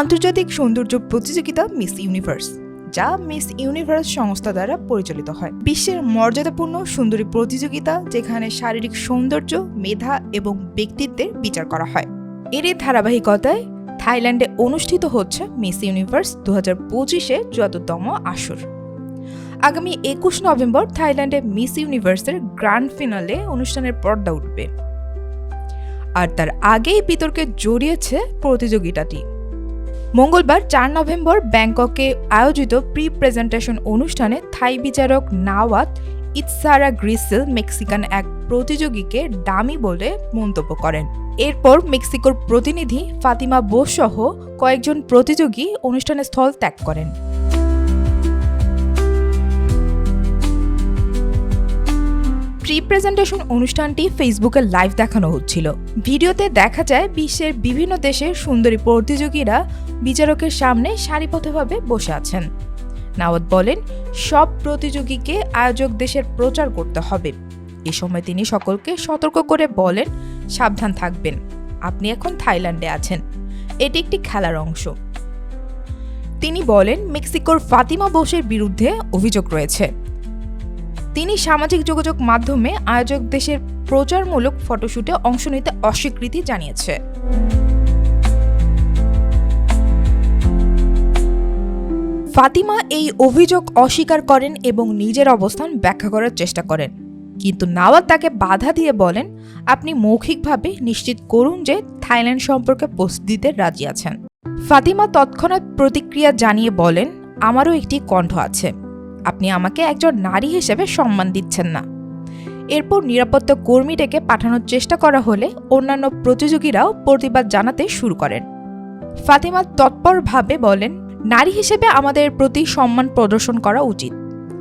আন্তর্জাতিক সৌন্দর্য প্রতিযোগিতা মিস ইউনিভার্স, যা মিস ইউনিভার্স সংস্থা দ্বারা পরিচালিত হয়। বিশ্বের মর্যাদাপূর্ণ সুন্দরী প্রতিযোগিতা, যেখানে শারীরিক সৌন্দর্য, মেধা এবং ব্যক্তিত্বের বিচার করা হয়। এরই ধারাবাহিকতায় থাইল্যান্ডে অনুষ্ঠিত হচ্ছে মিস ইউনিভার্স দু হাজার পঁচিশে চুয়াত্তরতম আসর। আগামী একুশ নভেম্বর থাইল্যান্ডে মিস ইউনিভার্সের গ্র্যান্ড ফিনালে অনুষ্ঠানের পর্দা উঠবে। আর তার আগেই বিতর্কে জড়িয়েছে প্রতিযোগিতাটি। মঙ্গলবার চার নভেম্বর ব্যাংককে আয়োজিত প্রি প্রেজেন্টেশন অনুষ্ঠানে থাই বিচারক নাওয়াত ইতসারা গ্রিসেল মেক্সিকান এক প্রতিযোগীকে দামি বলে মন্তব্য করেন। এরপর মেক্সিকোর প্রতিনিধি ফাতিমা বোস সহ কয়েকজন প্রতিযোগী অনুষ্ঠানের স্থল ত্যাগ করেন। প্রি প্রেজেন্টেশন অনুষ্ঠানটি ফেসবুকে লাইভ দেখানো হচ্ছিল। ভিডিওতে দেখা যায় বিশ্বের বিভিন্ন দেশের সুন্দরী প্রতিযোগীরা বিচারকের সামনে সারিবদ্ধভাবে বসে আছেন। নাওয়াত বলেন, সব প্রতিযোগীকে আয়োজক দেশের প্রচার করতে হবে। এ সময় তিনি সকলকে সতর্ক করে বলেন, সাবধান থাকবেন। আপনি এখন থাইল্যান্ডে আছেন। এটি একটি খেলার অংশ। তিনি বলেন, মেক্সিকোর ফাতিমা বোসের বিরুদ্ধে অভিযোগ রয়েছে। তিনি সামাজিক যোগাযোগ মাধ্যমে আয়োজক দেশের প্রচারমূলক ফটোশুটে অংশ নিতে অস্বীকৃতি জানিয়েছে। ফাতিমা এই অভিযোগ অস্বীকার করেন এবং নিজের অবস্থান ব্যাখ্যা করার চেষ্টা করেন। কিন্তু নাওয়াত তাকে বাধা দিয়ে বলেন, আপনি মৌখিকভাবে নিশ্চিত করুন যে থাইল্যান্ড সম্পর্কে পোস্ট দিতে রাজি আছেন। ফাতিমা তৎক্ষণাৎ প্রতিক্রিয়া জানিয়ে বলেন, আমারও একটি কণ্ঠ আছে। আপনি আমাকে একজন নারী হিসেবে সম্মান দিচ্ছেন না। এরপর নিরাপত্তা কর্মী ডেকে পাঠানোর চেষ্টা করা হলে অন্যান্য প্রতিযোগীরাও প্রতিবাদ জানাতে শুরু করেন। ফাতিমা তৎপরভাবে বলেন, নারী হিসেবে আমাদের প্রতি সম্মান প্রদর্শন করা উচিত।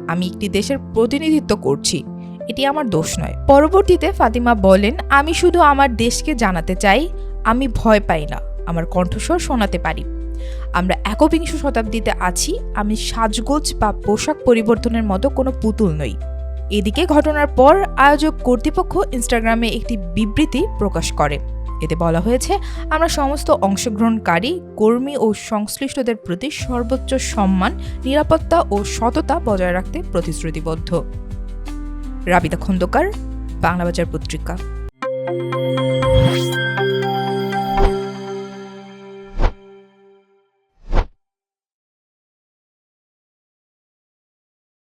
আমি একটি দেশের প্রতিনিধিত্ব করছি। এটি আমার দোষ নয়। পরবর্তীতে ফাতিমা বলেন, আমি শুধু আমার দেশকে জানাতে চাই। আমি ভয় পাই না। আমার কণ্ঠস্বর শোনাতে পারি। আমরা একবিংশ শতাব্দীতে আছি, আমি সাজগোজ বা পোশাক পরিবর্তনের মতো কোনো পুতুল নই। এদিকে ঘটনার পর আয়োজক কর্তৃপক্ষ ইনস্টাগ্রামে একটি বিবৃতি প্রকাশ করে। এতে বলা হয়েছে, আমরা সমস্ত অংশগ্রহণকারী, কর্মী ও সংশ্লিষ্টদের প্রতি সর্বোচ্চ সম্মান, নিরাপত্তা ও সততা বজায় রাখতে প্রতিশ্রুতিবদ্ধ। রাবিতা খন্দকার বাংলা বাজার পত্রিকা।